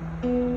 Música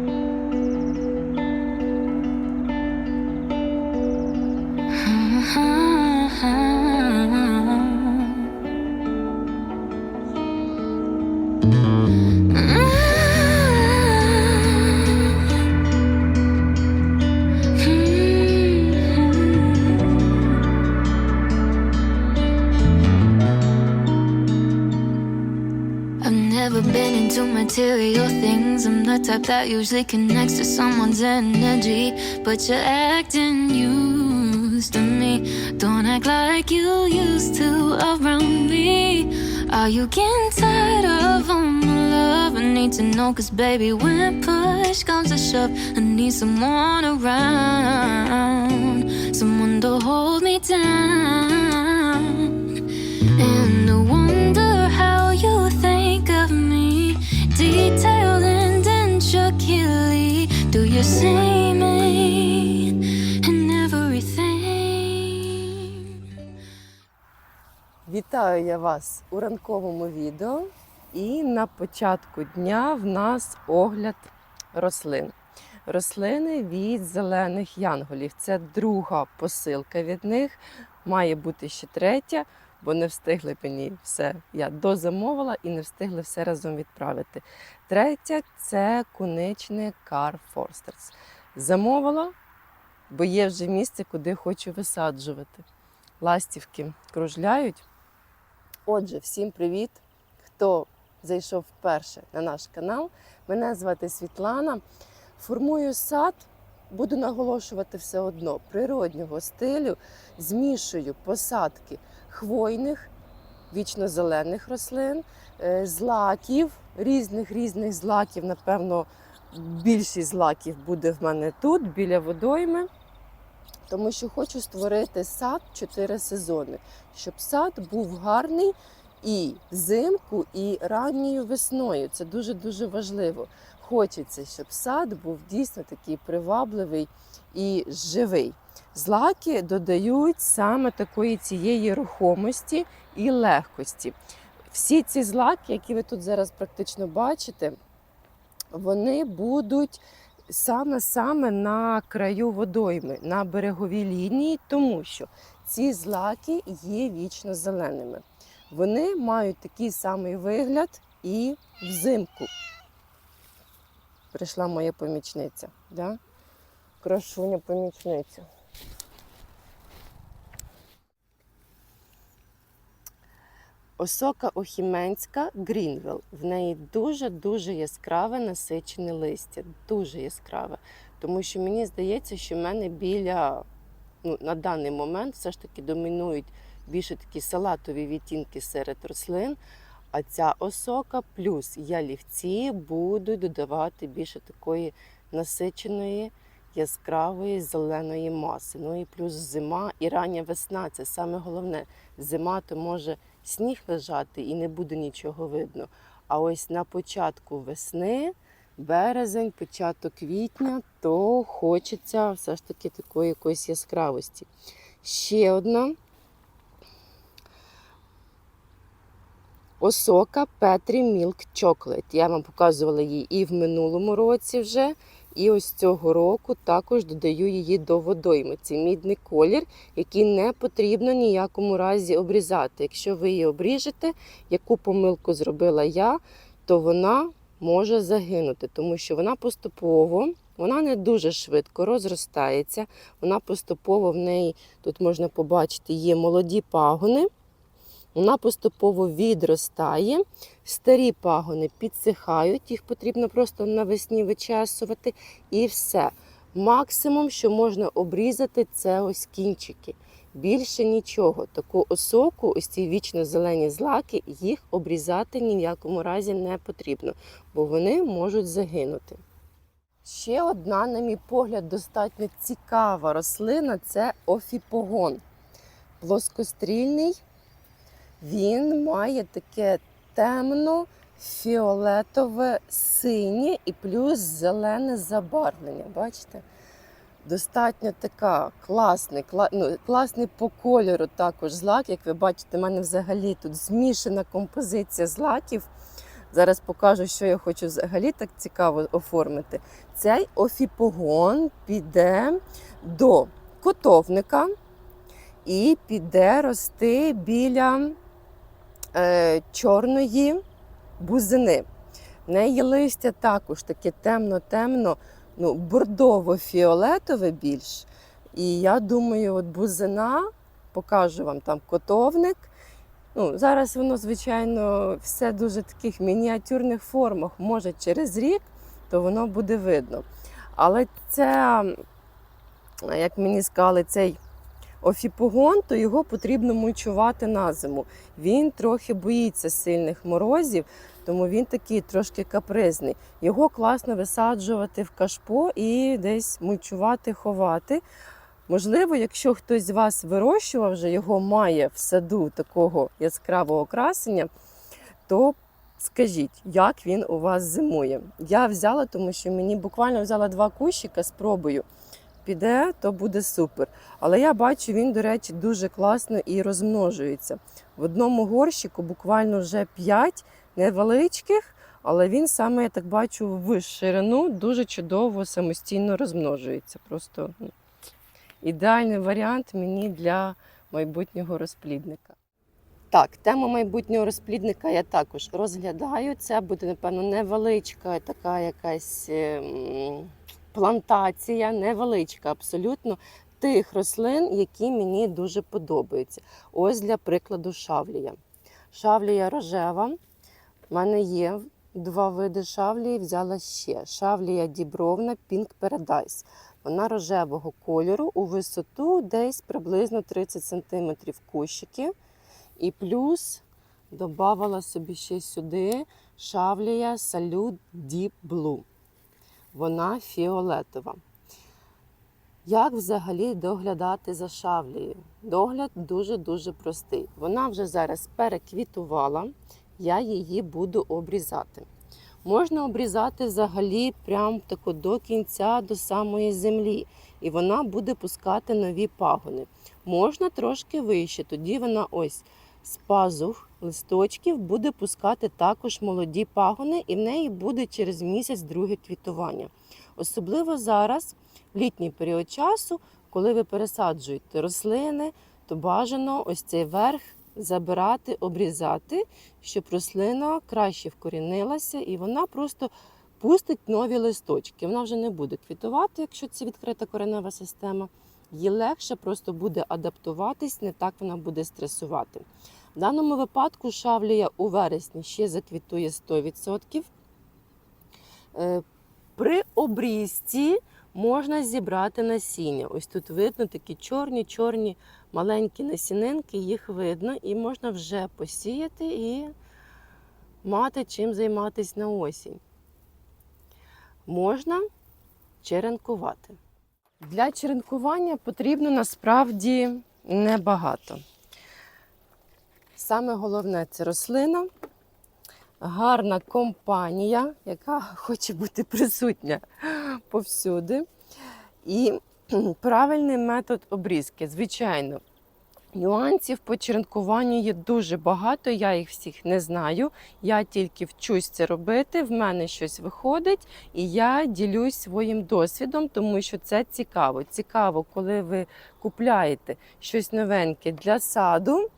the type that usually connects to someone's energy. But you're acting used to me. Don't act like you used to around me. Are you getting tired of all my love? I need to know, cause baby, when push comes to shove, I need someone around. Someone to hold me down. Вітаю я вас у ранковому відео. І на початку дня в нас огляд рослин. Рослини від зелених янголів. Це друга посилка від них. Має бути ще третя, бо не встигли мені все. Я дозамовила і не встигли все разом відправити. Третя це куничний Car Forsters. Замовила, бо є вже місце, куди хочу висаджувати. Ластівки кружляють. Отже, всім привіт! Хто зайшов вперше на наш канал. Мене звати Світлана. Формую сад, буду наголошувати все одно природнього стилю, змішую посадки хвойних, вічно-зелених рослин, е, злаків, різних різних злаків. Напевно, більшість злаків буде в мене тут, біля водойми. Тому що хочу створити сад 4 сезони, щоб сад був гарний і взимку, і ранньою весною. Це дуже-дуже важливо. Хочеться, щоб сад був дійсно такий привабливий і живий. Злаки додають саме такої цієї рухомості і легкості. Всі ці злаки, які ви тут зараз практично бачите, вони будуть саме-саме на краю водойми, на береговій лінії, тому що ці злаки є вічно зеленими. Вони мають такий самий вигляд і взимку. Прийшла моя помічниця. Да? Крашуня помічниця. Осока охіменська Грінвелл. В неї дуже-дуже яскраве насичене листя. Дуже яскраве. Тому що мені здається, що в мене біля ну, на даний момент все ж таки домінують більше такі салатові відтінки серед рослин. А ця осока плюс ялівці будуть додавати більше такої насиченої, яскравої зеленої маси. Ну і плюс зима і рання весна це саме головне. Зима то може сніг лежати і не буде нічого видно. А ось на початку весни, березень, початок квітня, то хочеться все ж таки такої якоїсь яскравості. Ще одна осока Петрі Milk Chocolate. Я вам показувала її і в минулому році вже. І ось цього року також додаю її до водойми. Це мідний колір, який не потрібно ніякому разі обрізати. Якщо ви її обріжете, яку помилку зробила я, то вона може загинути, тому що вона поступово, вона не дуже швидко розростається. Вона поступово в неї, тут можна побачити, є молоді пагони. Вона поступово відростає, старі пагони підсихають, їх потрібно просто навесні вичесувати і все. Максимум, що можна обрізати, це ось кінчики. Більше нічого. Таку осоку, ось ці вічно зелені злаки, їх обрізати ні в якому разі не потрібно, бо вони можуть загинути. Ще одна, на мій погляд, достатньо цікава рослина це офіпогон. Плоскострільний. Він має таке темно фіолетове синє і плюс зелене забарвлення. Бачите? Достатньо така класний, кла, ну, класний по кольору також злак. Як ви бачите, в мене взагалі тут змішана композиція злаків. Зараз покажу, що я хочу взагалі так цікаво оформити. Цей офіпогон піде до котовника і піде рости біля е, чорної бузини. В неї листя також таке темно-темно, ну, бордово-фіолетове більш. І я думаю, от бузина, покажу вам там котовник. Ну, зараз воно, звичайно, все дуже таких мініатюрних формах. Може, через рік, то воно буде видно. Але це, як мені сказали, цей офіпогон, то його потрібно мульчувати на зиму. Він трохи боїться сильних морозів, тому він такий трошки капризний. Його класно висаджувати в кашпо і десь мульчувати, ховати. Можливо, якщо хтось з вас вирощував вже його має в саду такого яскравого красення, то скажіть, як він у вас зимує. Я взяла, тому що мені буквально взяла два кущика, спробую. Піде, то буде супер. Але я бачу, він, до речі, дуже класно і розмножується. В одному горщику буквально вже 5 невеличких, але він саме, я так бачу, в ширину дуже чудово самостійно розмножується. Просто ну, ідеальний варіант мені для майбутнього розплідника. Так, тему майбутнього розплідника я також розглядаю. Це буде, напевно, невеличка така якась ем, плантація, невеличка абсолютно тих рослин, які мені дуже подобаються. Ось для прикладу шавлія. Шавлія рожева. У мене є два види шавлії, взяла ще. Шавлія дібровна Pink Paradise. Вона рожевого кольору у висоту десь приблизно 30 см кущики. І плюс додавала собі ще сюди шавлія Salute Deep Blue. Вона фіолетова. Як взагалі доглядати за шавлею? Догляд дуже-дуже простий. Вона вже зараз переквітувала, я її буду обрізати. Можна обрізати взагалі прямо тако до кінця, до самої землі, і вона буде пускати нові пагони. Можна трошки вище, тоді вона ось з пазух листочків буде пускати також молоді пагони, і в неї буде через місяць друге квітування. Особливо зараз, в літній період часу, коли ви пересаджуєте рослини, то бажано ось цей верх забирати, обрізати, щоб рослина краще вкорінилася і вона просто пустить нові листочки. Вона вже не буде квітувати, якщо це відкрита коренева система. Їй легше просто буде адаптуватись, не так вона буде стресувати. В даному випадку шавлія у вересні ще заквітує 100%. Е, При обрізці можна зібрати насіння. Ось тут видно такі чорні-чорні маленькі насінинки, їх видно, і можна вже посіяти і мати чим займатися на осінь. Можна черенкувати. Для черенкування потрібно насправді небагато. Саме головне це рослина, гарна компанія, яка хоче бути присутня повсюди. І правильний метод обрізки. Звичайно, нюансів по черенкуванню є дуже багато. Я їх всіх не знаю. Я тільки вчусь це робити. В мене щось виходить, і я ділюсь своїм досвідом, тому що це цікаво. Цікаво, коли ви купляєте щось новеньке для саду.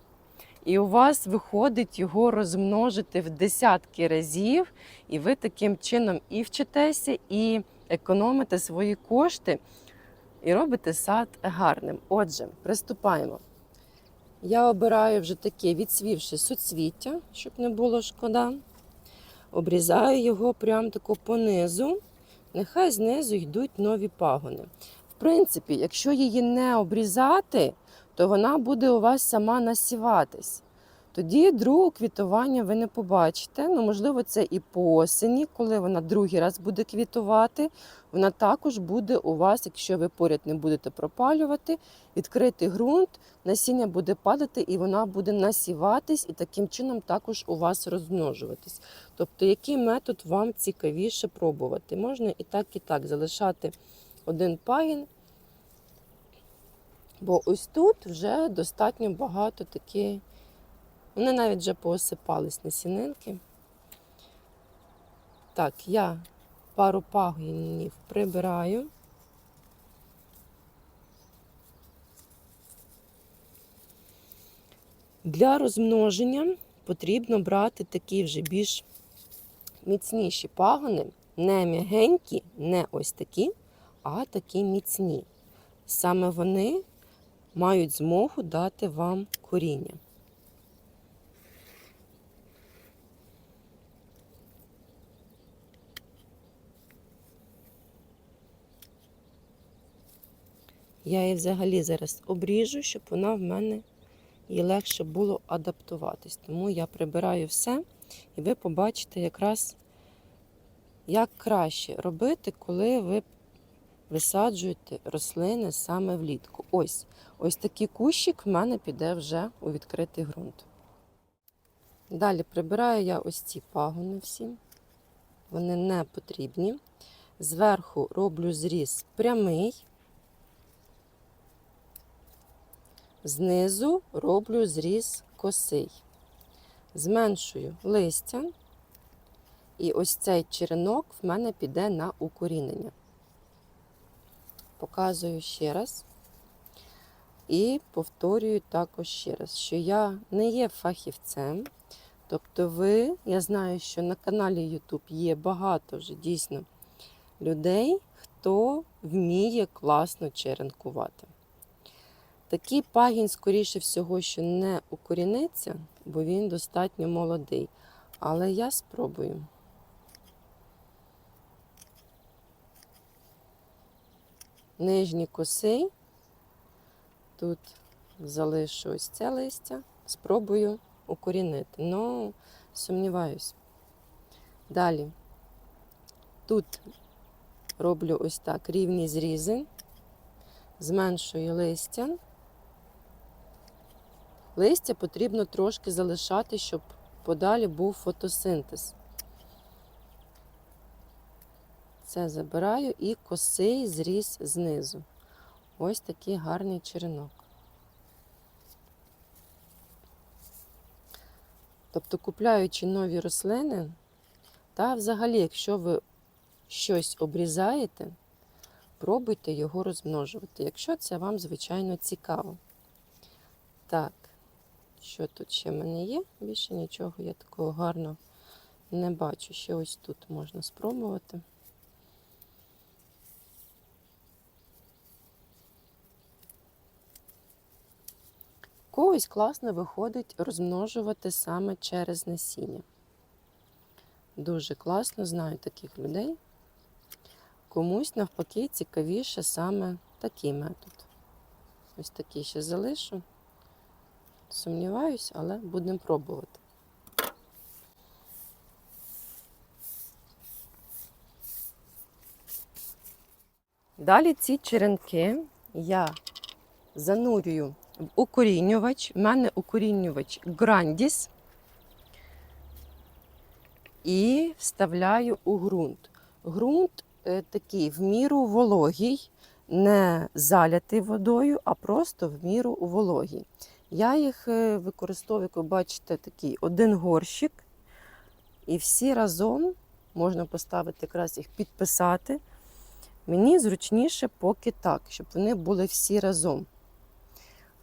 І у вас виходить його розмножити в десятки разів, і ви таким чином і вчитеся, і економите свої кошти, і робите сад гарним. Отже, приступаємо. Я обираю вже таке відсвівше суцвіття, щоб не було шкода. Обрізаю його прямо тако понизу. Нехай знизу йдуть нові пагони. В принципі, якщо її не обрізати, то вона буде у вас сама насіватись. Тоді другого квітування ви не побачите. Ну, можливо, це і по осені, коли вона другий раз буде квітувати. Вона також буде у вас, якщо ви поряд не будете пропалювати, відкритий ґрунт, насіння буде падати і вона буде насіватись, і таким чином також у вас розмножуватись. Тобто, який метод вам цікавіше пробувати? Можна і так, і так залишати один пагін. Бо ось тут вже достатньо багато такі. Вони навіть вже поосипались насінинки. Так, я пару пагонів прибираю. Для розмноження потрібно брати такі вже більш міцніші пагони, не м'ягенькі, не ось такі, а такі міцні. Саме вони мають змогу дати вам коріння. Я її взагалі зараз обріжу, щоб вона в мене і легше було адаптуватись. Тому я прибираю все, і ви побачите якраз, як краще робити, коли ви висаджуєте рослини саме влітку. Ось ось такий кущик в мене піде вже у відкритий ґрунт. Далі прибираю я ось ці пагони всі. Вони не потрібні. Зверху роблю зріз прямий. Знизу роблю зріз косий. Зменшую листя. І ось цей черенок в мене піде на укорінення. Показую ще раз. І повторюю також ще раз, що я не є фахівцем. Тобто ви, я знаю, що на каналі YouTube є багато вже дійсно людей, хто вміє класно черенкувати. Такий пагін, скоріше всього, що не укоріниться, бо він достатньо молодий. Але я спробую. Нижні коси. Тут залишу ось це листя. Спробую укорінити. Ну, сумніваюсь. Далі. Тут роблю ось так рівні зрізи, зменшую листя. Листя потрібно трошки залишати, щоб подалі був фотосинтез. Це забираю і косий зріз знизу. Ось такий гарний черенок. Тобто, купляючи нові рослини, та взагалі, якщо ви щось обрізаєте, пробуйте його розмножувати, якщо це вам, звичайно, цікаво. Так, що тут ще в мене є? Більше нічого я такого гарного не бачу. Ще ось тут можна спробувати. Когось класно виходить розмножувати саме через насіння. Дуже класно, знаю таких людей. Комусь навпаки цікавіше саме такий метод. Ось такий ще залишу. Сумніваюсь, але будемо пробувати. Далі ці черенки я занурюю укорінювач. У мене укорінювач Грандіс. І вставляю у ґрунт. Ґрунт е, такий в міру вологий, не залятий водою, а просто в міру вологий. Я їх е, використовую, як ви бачите, такий один горщик. І всі разом можна поставити якраз їх підписати. Мені зручніше поки так, щоб вони були всі разом.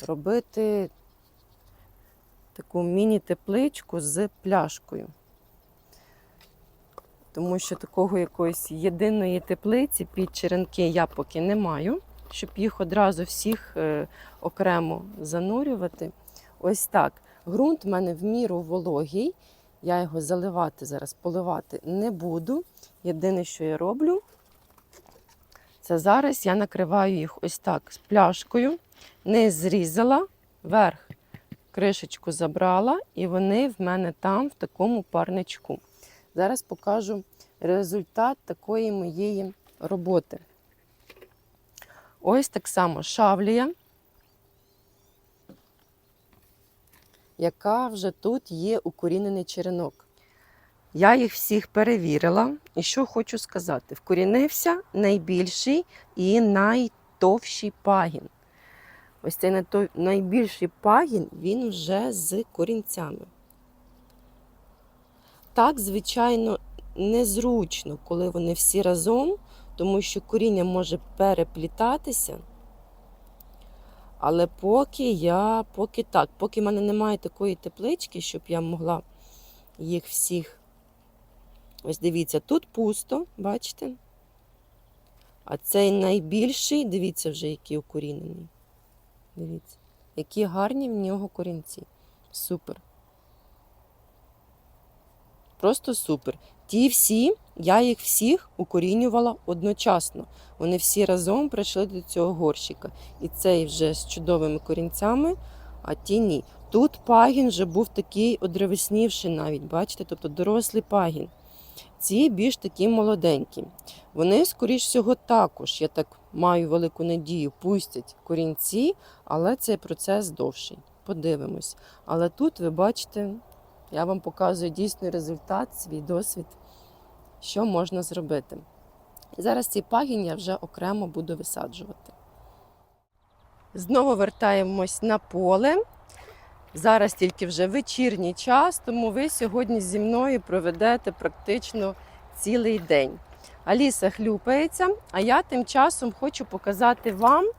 Робити таку міні-тепличку з пляшкою. Тому що такого якоїсь єдиної теплиці під черенки я поки не маю, щоб їх одразу всіх е, окремо занурювати. Ось так. Грунт в мене в міру вологий. Я його заливати зараз, поливати не буду. Єдине, що я роблю, це зараз я накриваю їх ось так з пляшкою, не зрізала, верх кришечку забрала, і вони в мене там в такому парничку. Зараз покажу результат такої моєї роботи. Ось так само шавлія, яка вже тут є укорінений черенок. Я їх всіх перевірила. І що хочу сказати: вкорінився найбільший і найтовщий пагін. Ось цей найбільший пагін, він вже з корінцями. Так, звичайно, незручно, коли вони всі разом, тому що коріння може переплітатися. Але поки я, поки так, поки в мене немає такої теплички, щоб я могла їх всіх. Ось дивіться, тут пусто, бачите? А цей найбільший, дивіться вже, який укорінений. Дивіться, які гарні в нього корінці. Супер. Просто супер. Ті всі, я їх всіх укорінювала одночасно. Вони всі разом прийшли до цього горщика. І цей вже з чудовими корінцями, а ті ні. Тут пагін вже був такий одревеснівший навіть, бачите, тобто дорослий пагін. Ці більш такі молоденькі. Вони, скоріш всього, також, я так маю велику надію, пустять корінці, але цей процес довший. Подивимось. Але тут ви бачите, я вам показую дійсний результат, свій досвід, що можна зробити. Зараз цей пагін я вже окремо буду висаджувати. Знову вертаємось на поле. Зараз тільки вже вечірній час, тому ви сьогодні зі мною проведете практично цілий день. Аліса хлюпається, а я тим часом хочу показати вам,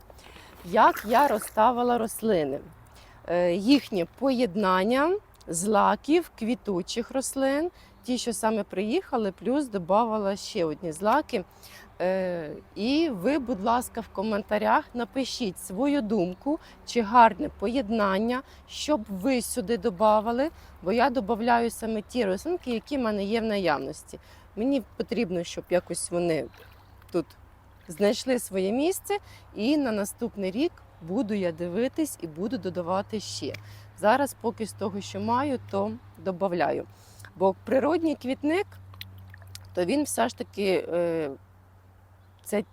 як я розставила рослини. Е, Їхнє поєднання злаків, квітучих рослин, ті, що саме приїхали, плюс додавала ще одні злаки. Е, І ви, будь ласка, в коментарях напишіть свою думку, чи гарне поєднання, щоб ви сюди додавали, бо я додаю саме ті рослинки, які в мене є в наявності. Мені потрібно, щоб якось вони тут знайшли своє місце, і на наступний рік буду я дивитись і буду додавати ще. Зараз, поки з того, що маю, то додаю. Бо природній квітник, то він все ж таки е, це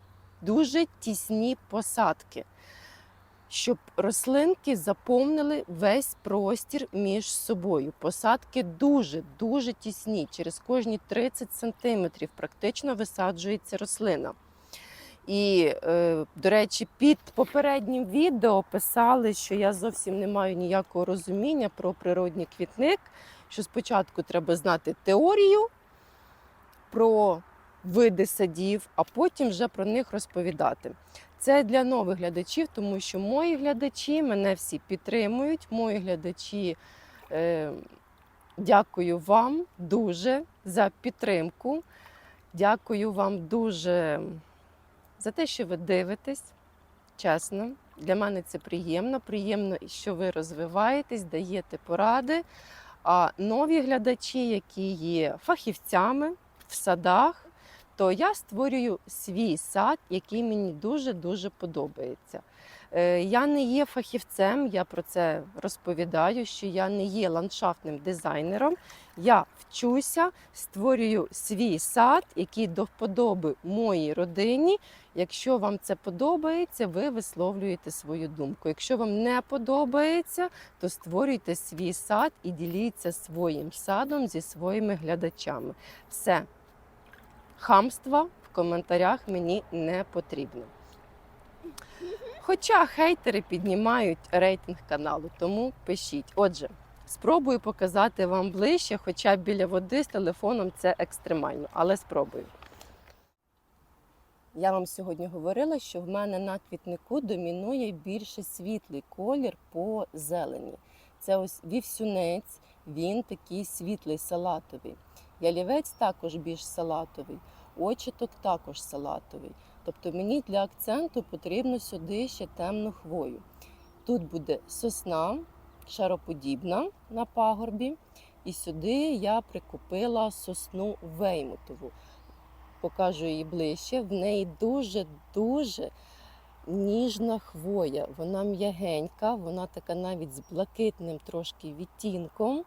дуже тісні посадки, щоб рослинки заповнили весь простір між собою. Посадки дуже-дуже тісні. Через кожні 30 сантиметрів практично висаджується рослина. І, е, до речі, під попереднім відео писали, що я зовсім не маю ніякого розуміння про природній квітник, що спочатку треба знати теорію про види садів, а потім вже про них розповідати. Це для нових глядачів, тому що мої глядачі мене всі підтримують. Мої глядачі е, дякую вам дуже за підтримку. Дякую вам дуже за те, що ви дивитесь. Чесно, для мене це приємно. Приємно, що ви розвиваєтесь, даєте поради. А нові глядачі, які є фахівцями в садах, то я створюю свій сад, який мені дуже-дуже подобається. Е, Я не є фахівцем, я про це розповідаю, що я не є ландшафтним дизайнером. Я вчуся, створюю свій сад, який до вподоби моїй родині. Якщо вам це подобається, ви висловлюєте свою думку. Якщо вам не подобається, то створюйте свій сад і діліться своїм садом зі своїми глядачами. Все. Хамства в коментарях мені не потрібно. Хоча хейтери піднімають рейтинг каналу, тому пишіть. Отже, спробую показати вам ближче, хоча біля води з телефоном це екстремально, але спробую. Я вам сьогодні говорила, що в мене на квітнику домінує більше світлий колір по зелені. Це ось вівсюнець, він такий світлий салатовий. Ялівець також більш салатовий, очіток також салатовий. Тобто мені для акценту потрібно сюди ще темну хвою. Тут буде сосна шароподібна на пагорбі, і сюди я прикупила сосну веймутову. Покажу її ближче. В неї дуже-дуже ніжна хвоя. Вона м'ягенька, вона така навіть з блакитним трошки відтінком.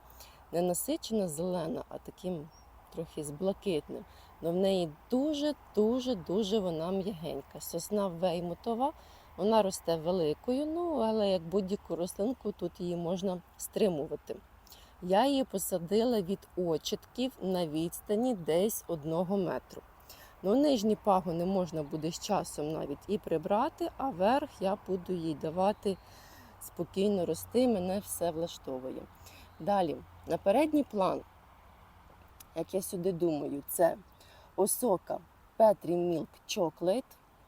Не насичена зелена, а таким трохи з блакитним. Но в неї дуже-дуже дуже вона м'ягенька. Сосна веймутова, вона росте великою, ну але як будь-яку рослинку тут її можна стримувати. Я її посадила від очітків на відстані десь одного метру. Ну, нижні пагони можна буде з часом навіть і прибрати, а верх я буду їй давати спокійно рости, мене все влаштовує. Далі, на передній план як я сюди думаю, це осока Petri Milk Chocolate.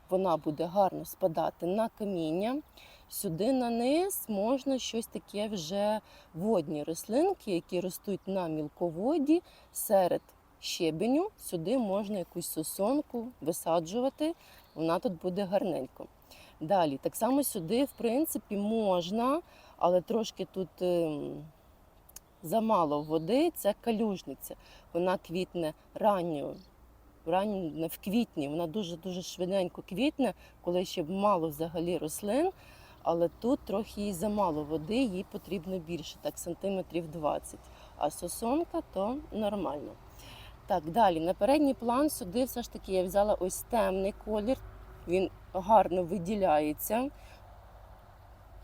Вона буде гарно спадати на каміння. Сюди на низ можна щось таке вже водні рослинки, які ростуть на мілководі серед щебеню. Сюди можна якусь сосонку висаджувати, вона тут буде гарненько. Далі, так само сюди, в принципі, можна, але трошки тут ем, замало води. Це калюжниця. Вона квітне ранньою. Ранньо в квітні, вона дуже-дуже швиденько квітне, коли ще мало взагалі рослин, але тут трохи їй замало води, їй потрібно більше, так сантиметрів 20. А сосонка то нормально. Так, далі на передній план сюди все ж таки я взяла ось темний колір. Він гарно виділяється.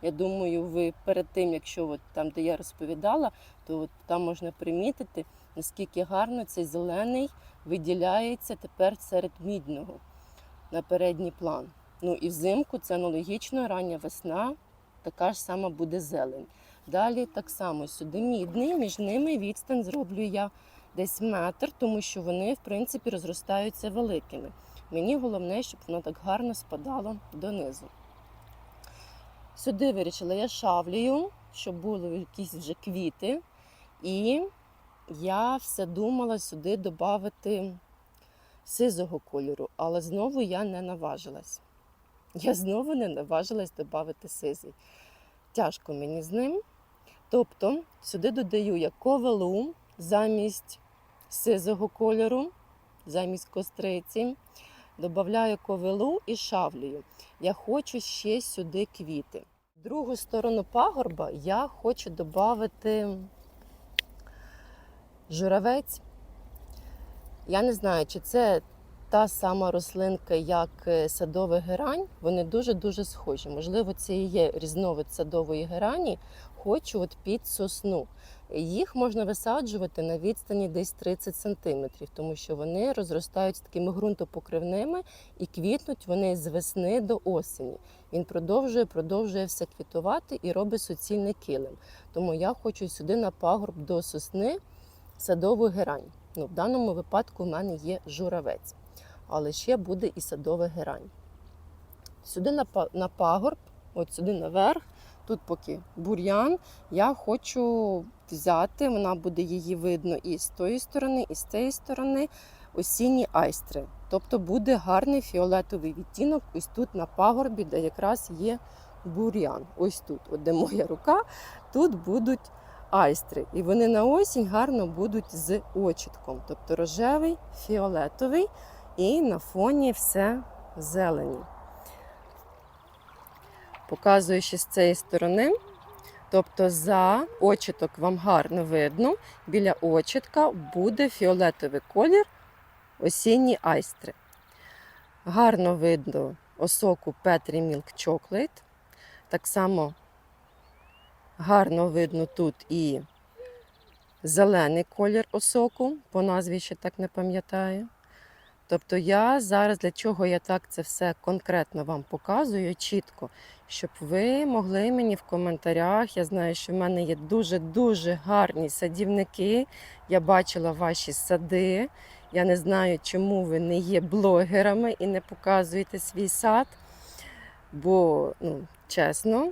Я думаю, ви перед тим, якщо от там, де я розповідала, то от там можна примітити, наскільки гарно цей зелений виділяється тепер серед мідного на передній план. Ну і взимку це аналогічно, рання весна, така ж сама буде зелень. Далі так само сюди мідний, між ними відстань зроблю я десь метр, тому що вони, в принципі, розростаються великими. Мені головне, щоб воно так гарно спадало донизу. Сюди вирішила я шавлію, щоб були якісь вже квіти. І я все думала сюди додати сизого кольору, але знову я не наважилась. Я знову не наважилась додати сизий. Тяжко мені з ним. Тобто сюди додаю я ковелу замість сизого кольору, замість костриці. Додаю ковелу і шавлію. Я хочу ще сюди квіти. Другу сторону пагорба я хочу додати журавець. Я не знаю, чи це та сама рослинка, як е, садова герань. Вони дуже-дуже схожі. Можливо, це і є різновид садової герані. Хочу от під сосну. Їх можна висаджувати на відстані десь 30 см, тому що вони розростаються такими ґрунтопокривними і квітнуть вони з весни до осені. Він продовжує, продовжує все квітувати і робить суцільний килим. Тому я хочу сюди на пагорб до сосни садову герань. Ну, в даному випадку в мене є журавець, але ще буде і садова герань. Сюди на, пагорб, от сюди наверх, тут поки бур'ян, я хочу взяти, вона буде її видно і з тої сторони, і з цієї сторони, осінні айстри. Тобто буде гарний фіолетовий відтінок ось тут на пагорбі, де якраз є бур'ян. Ось тут, от де моя рука, тут будуть айстри. І вони на осінь гарно будуть з очітком. Тобто рожевий, фіолетовий і на фоні все зелені. Показую ще з цієї сторони. Тобто за очіток вам гарно видно, біля очітка буде фіолетовий колір осінні айстри. Гарно видно осоку Petri Milk Chocolate. Так само гарно видно тут і зелений колір осоку, по назві ще так не пам'ятаю. Тобто я зараз для чого я так це все конкретно вам показую чітко, щоб ви могли мені в коментарях. Я знаю, що в мене є дуже-дуже гарні садівники. Я бачила ваші сади. Я не знаю, чому ви не є блогерами і не показуєте свій сад. Бо, ну, чесно,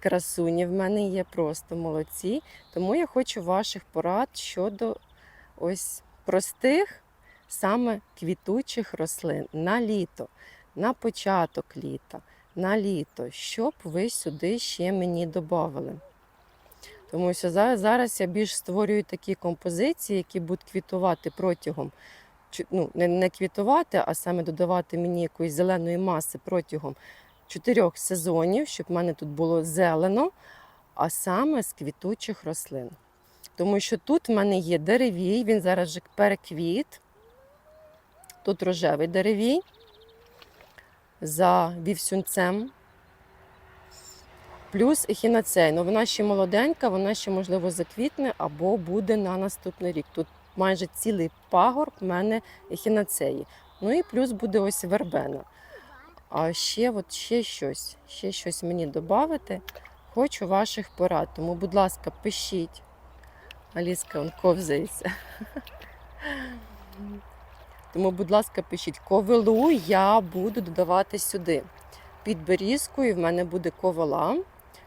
красуні в мене є просто молодці. Тому я хочу ваших порад щодо ось простих саме квітучих рослин на літо, на початок літа, на літо, щоб ви сюди ще мені додавали. Тому що зараз, я більш створюю такі композиції, які будуть квітувати протягом, ну, не, квітувати, а саме додавати мені якоїсь зеленої маси протягом чотирьох сезонів, щоб в мене тут було зелено, а саме з квітучих рослин. Тому що тут в мене є деревій, він зараз вже переквіт. Тут рожевий деревій за вівсюнцем. Плюс ехінацей. Ну, вона ще молоденька, вона ще, можливо, заквітне або буде на наступний рік. Тут майже цілий пагорб в мене ехінацеї. Ну і плюс буде ось вербена. А ще, от ще щось, ще щось мені додати. Хочу ваших порад. Тому, будь ласка, пишіть Аліска он ковзається. Тому, будь ласка, пишіть ковилу я буду додавати сюди. Під берізкою в мене буде ковала.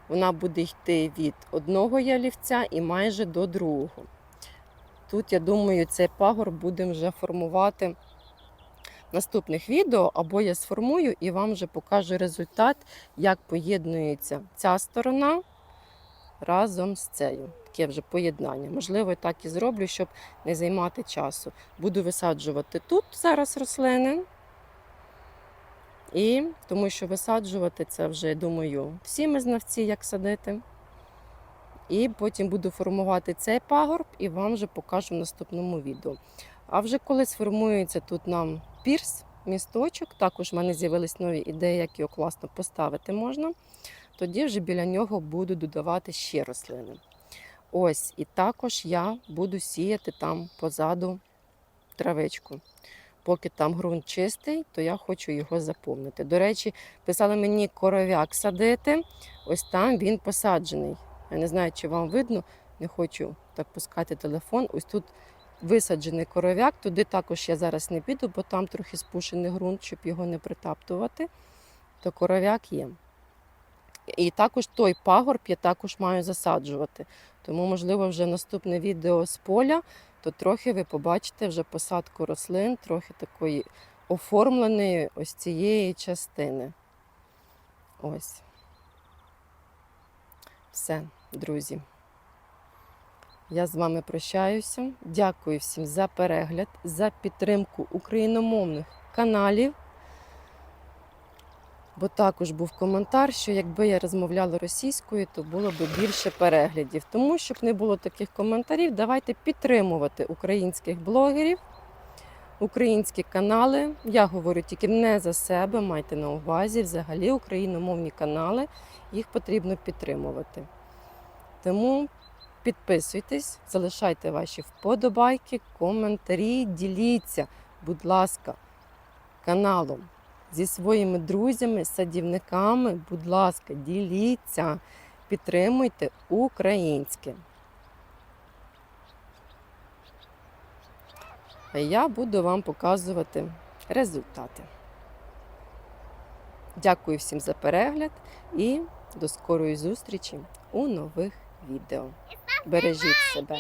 Вона буде йти від одного ялівця і майже до другого. Тут, я думаю, цей пагор будемо вже формувати в наступних відео, або я сформую і вам вже покажу результат, як поєднується ця сторона разом з цією. Таке вже поєднання. Можливо, так і зроблю, щоб не займати часу. Буду висаджувати тут зараз рослини. І тому що висаджувати це вже, я думаю, всі ми знавці, як садити. І потім буду формувати цей пагорб і вам вже покажу в наступному відео. А вже коли сформується тут нам пірс, місточок, також в мене з'явились нові ідеї, як його класно поставити можна. Тоді вже біля нього буду додавати ще рослини. Ось, і також я буду сіяти там позаду травичку. Поки там ґрунт чистий, то я хочу його заповнити. До речі, писали мені коров'як садити. Ось там він посаджений. Я не знаю, чи вам видно, не хочу так пускати телефон. Ось тут висаджений коров'як. Туди також я зараз не піду, бо там трохи спушений ґрунт, щоб його не притаптувати. То коров'як є. І також той пагорб я також маю засаджувати. Тому, можливо, вже наступне відео з поля, то трохи ви побачите вже посадку рослин, трохи такої оформленої ось цієї частини. Ось. Все, друзі. Я з вами прощаюся. Дякую всім за перегляд, за підтримку україномовних каналів. Бо також був коментар, що якби я розмовляла російською, то було б більше переглядів. Тому, щоб не було таких коментарів, давайте підтримувати українських блогерів, українські канали. Я говорю тільки не за себе, майте на увазі, взагалі україномовні канали, їх потрібно підтримувати. Тому підписуйтесь, залишайте ваші вподобайки, коментарі, діліться, будь ласка, каналом зі своїми друзями, садівниками. Будь ласка, діліться, підтримуйте українське. А я буду вам показувати результати. Дякую всім за перегляд і до скорої зустрічі у нових відео. Бережіть себе.